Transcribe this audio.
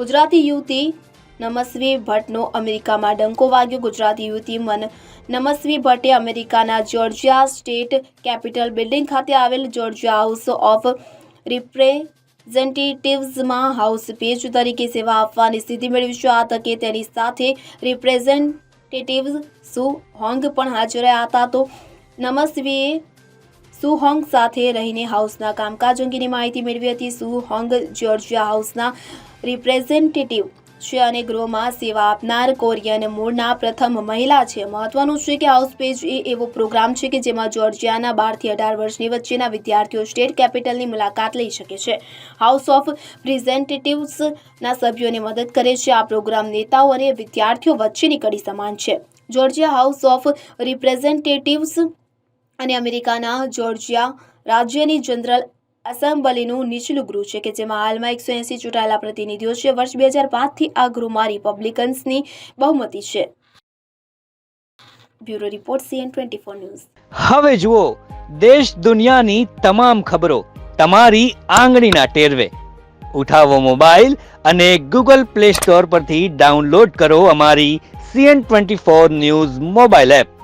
ગુજરાતી યુવતી નમસ્વી ભટ્ટનો અમેરિકામાં ડંકો વાગ્યો. ગુજરાતી યુવતી મન નમસ્વી ભટ્ટે અમેરિકાના જોર્જિયા સ્ટેટ કેપિટલ બિલ્ડિંગ ખાતે આવેલ જોર્જિયા હાઉસ ઓફ રિપ્રેઝેન્ટેટિવ્સમાં હાઉસ પેજ તરીકે સેવા આપવાની સ્થિતિ મેળવી છે. આ તકે તેની સાથે રિપ્રેઝેન્ટેટિવ્સ સુ હોંગ પણ હાજર રહ્યા હતા. તો નમસ્વીએ સુહોંગ સાથે રહીને હાઉસના કામકાજ અંગેની માહિતી મેળવી હતી. સુહોંગ જ્યોર્જિયા હાઉસના રિપ્રેઝેન્ટેટિવ છે અને ગૃહમાં સેવા આપનાર કોરિયન મૂળના પ્રથમ મહિલા છે. મહત્વનું છે કે હાઉસ પેજ એ એવો પ્રોગ્રામ છે કે જેમાં જ્યોર્જિયાના બારથી અઢાર વર્ષની વચ્ચેના વિદ્યાર્થીઓ સ્ટેટ કેપિટલની મુલાકાત લઈ શકે છે. હાઉસ ઓફ રિપ્રેઝેન્ટેટિવ્સના સભ્યોને મદદ કરે છે. આ પ્રોગ્રામ નેતાઓ અને વિદ્યાર્થીઓ વચ્ચેની કડી સમાન છે. જ્યોર્જિયા હાઉસ ઓફ રિપ્રેઝેન્ટેટિવ્સ અને અમેરિકાના જોર્જિયા રાજ્યની જનરલ એસેમ્બલીનું નીચલું ગૃહ છે કે જેમાં હાલમાં એકસો એંસી ચૂંટાયેલા પ્રતિનિધિઓ છે. વર્ષ બે હજાર પાંચથી આ ગૃહમાં રિપબ્લિકન્સની બહુમતી છે. Bureau report CN twenty four news. હવે જુઓ દેશ દુનિયાની તમામ ખબરો તમારી આંગળીના ટેરવે. ઉઠાવો મોબાઈલ અને ગૂગલ પ્લે સ્ટોર પરથી ડાઉનલોડ કરો અમારી CN twenty four news mobile app.